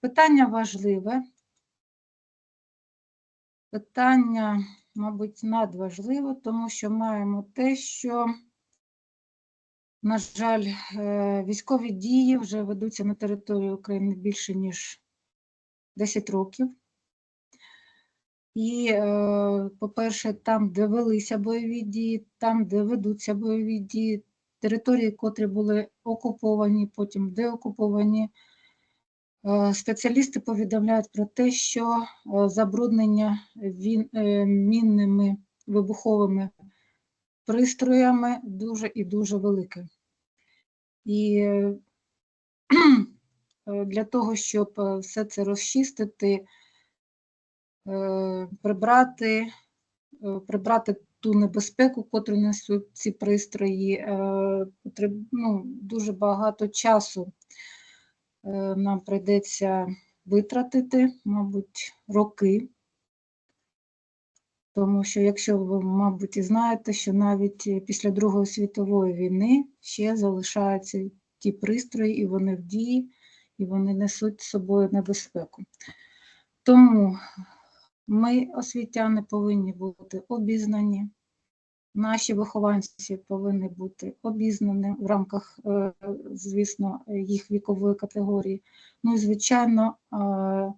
Питання важливе. Питання, мабуть, надважливе, тому що маємо те, що, на жаль, е, військові дії вже ведуться на території України більше, ніж 10 років. І, е, по-перше, там, де велися бойові дії, там, де ведуться бойові дії, території, котрі були окуповані, потім деокуповані, спеціалісти повідомляють про те, що е, забруднення е, мінними вибуховими пристроями дуже і дуже велике. І е, е, для того, щоб е, все це розчистити, е, прибрати, е, прибрати ту небезпеку, котру несуть ці пристрої, е, ну, дуже багато часу е, нам прийдеться витратити, мабуть, роки. Тому що, якщо ви, мабуть, і знаєте, що навіть е, після Другої світової війни ще залишаються ті пристрої, і вони в дії, і вони несуть з собою небезпеку. Тому ми, освітяни, повинні бути обізнані, наші вихованці повинні бути обізнані в рамках, е, звісно, їх вікової категорії. Ну і, звичайно, е,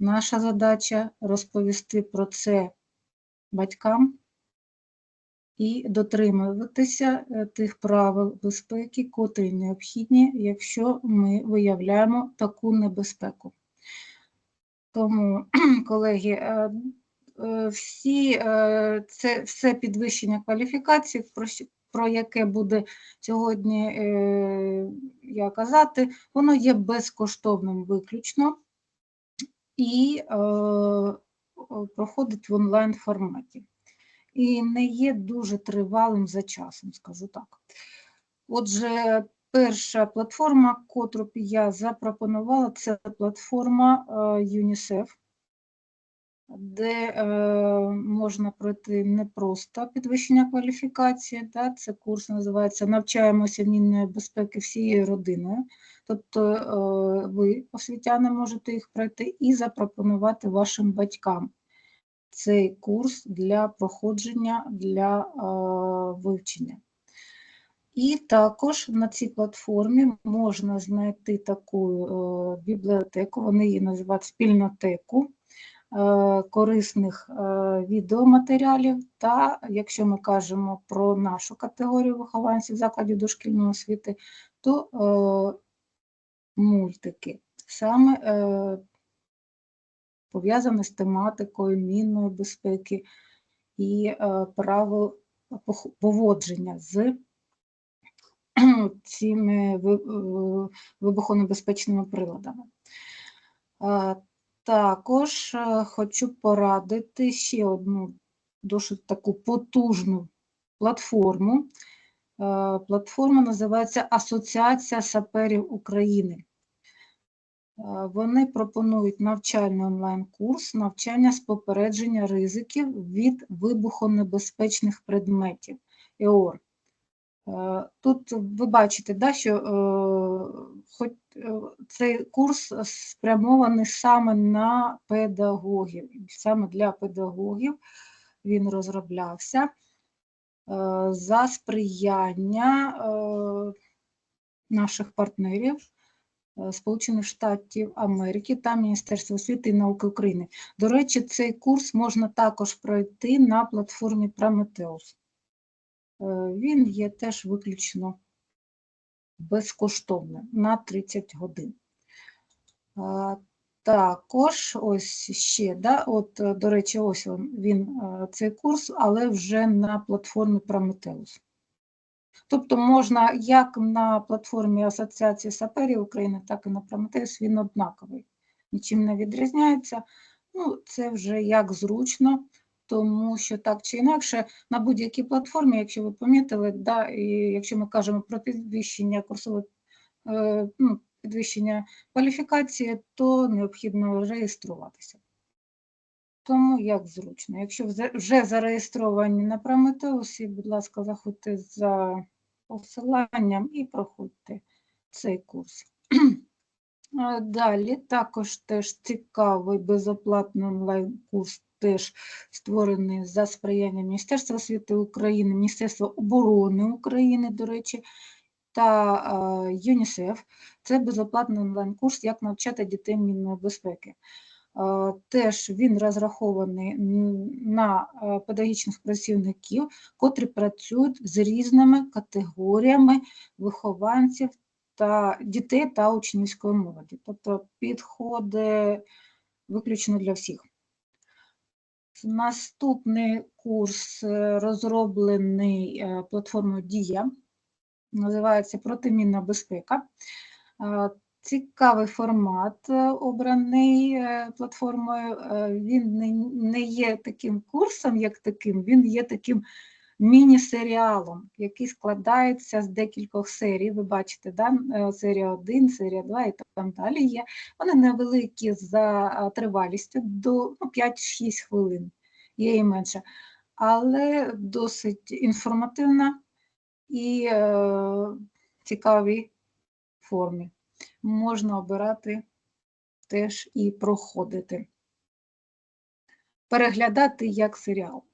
наша задача розповісти про це батькам і дотримуватися е, тих правил безпеки, котрі необхідні, якщо ми виявляємо таку небезпеку. Тому, колеги, всі е, це все підвищення кваліфікації, про, про яке буде сьогодні е, я казати, воно є безкоштовним виключно і е, проходить в онлайн форматі. І не є дуже тривалим за часом, скажу так. Отже, перша платформа, котру я запропонувала, це платформа е, ЮНІСЕФ, де е, можна пройти не просто підвищення кваліфікації, да, це курс називається Навчаємося мінної безпеки всією родиною. Тобто е, ви, освітяни, можете їх пройти і запропонувати вашим батькам цей курс для проходження, для е, вивчення. І також на цій платформі можна знайти таку е, бібліотеку, вони її називають спільнотеку корисних е, відеоматеріалів. Та якщо ми кажемо про нашу категорію вихованців закладів дошкільної освіти, то е, мультики саме е, пов'язані з тематикою мінної безпеки і е, правил поводження з цими е, вибухонебезпечними приладами. Також е, хочу порадити ще одну досить таку потужну платформу. Е, Платформа називається Асоціація саперів України. Е, Вони пропонують навчальний онлайн-курс навчання з попередження ризиків від вибухонебезпечних предметів ЕОР. Тут ви бачите, да, що хоч е, цей курс спрямований саме на педагогів, саме для педагогів він розроблявся е, за сприяння е, наших партнерів Сполучених Штатів Америки та Міністерства освіти і науки України. До речі, цей курс можна також пройти на платформі Prometheus. Він є теж виключно безкоштовним на 30 годин. Також ось ще, да, от, до речі, ось він, він цей курс, але вже на платформі Prometheus. Тобто можна як на платформі Асоціації саперів України, так і на Prometheus, він однаковий, нічим не відрізняється. Ну, це вже як зручно, тому що так чи інакше на будь-якій платформі, якщо ви помітили, да, і якщо ми кажемо про підвищення курсової е, ну, підвищення кваліфікації, то необхідно реєструватися. Тому як зручно. Якщо вже- вже зареєстровані на Прометеусі, будь ласка, заходьте за посиланням і проходьте цей курс. Е, Далі також теж цікавий безоплатний онлайн-курс, теж створений за сприяння Міністерства освіти України, Міністерства оборони України, до речі, та ЮНІСЕФ. Це безоплатний онлайн-курс, як навчати дітей мінної безпеки. Теж він розрахований на педагогічних працівників, котрі працюють з різними категоріями вихованців та дітей та учнівської молоді. Тобто підходить виключно для всіх. Наступний курс е, розроблений е, платформою Дія, називається Протимінна безпека. Е, Цікавий формат обраний платформою. Він не є таким курсом, як таким, він є таким міні-серіалом, який складається з декількох серій. Ви бачите, да? е, серія 1, серія 2 і там далі є. Вони невеликі за е, тривалістю до ну, 5-6 хвилин, є і менше, але досить інформативна і е, цікавій формі. Можна обирати теж і проходити. Переглядати як серіал.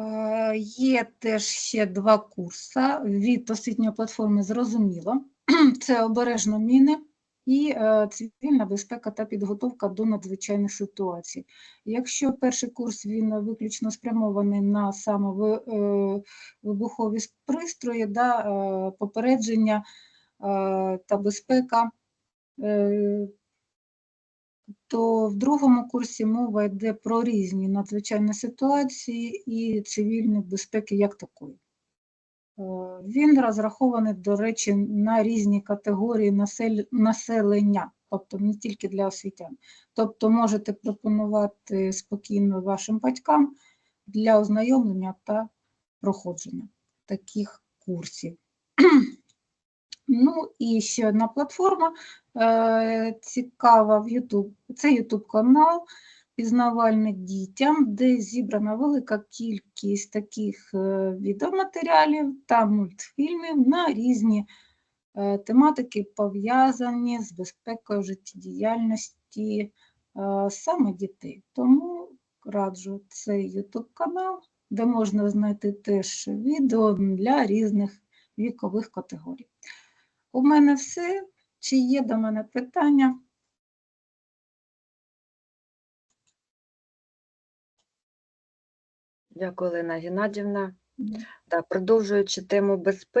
Е, Є теж ще два курси від освітньої платформи Зрозуміло. Це обережно міни і е, цивільна безпека та підготовка до надзвичайних ситуацій. Якщо перший курс він виключно спрямований на саме е, вибухові пристрої, да, попередження та безпека, то в другому курсі мова йде про різні надзвичайні ситуації і цивільної безпеки як такої. Е, Він розрахований, до речі, на різні категорії населення, тобто не тільки для освітян. Тобто можете пропонувати спокійно вашим батькам для ознайомлення та проходження таких курсів. Ну і ще одна платформа е, цікава в YouTube. Це YouTube канал пізнавальний дітям, де зібрана велика кількість таких е, відеоматеріалів та мультфільмів на різні е, тематики, пов'язані з безпекою життєдіяльності е, саме дітей. Тому раджу цей YouTube канал, де можна знайти теж відео для різних вікових категорій. У мене все. Чи є до мене питання? Дякую, Олена Геннадівна. Так, продовжуючи тему безпеки.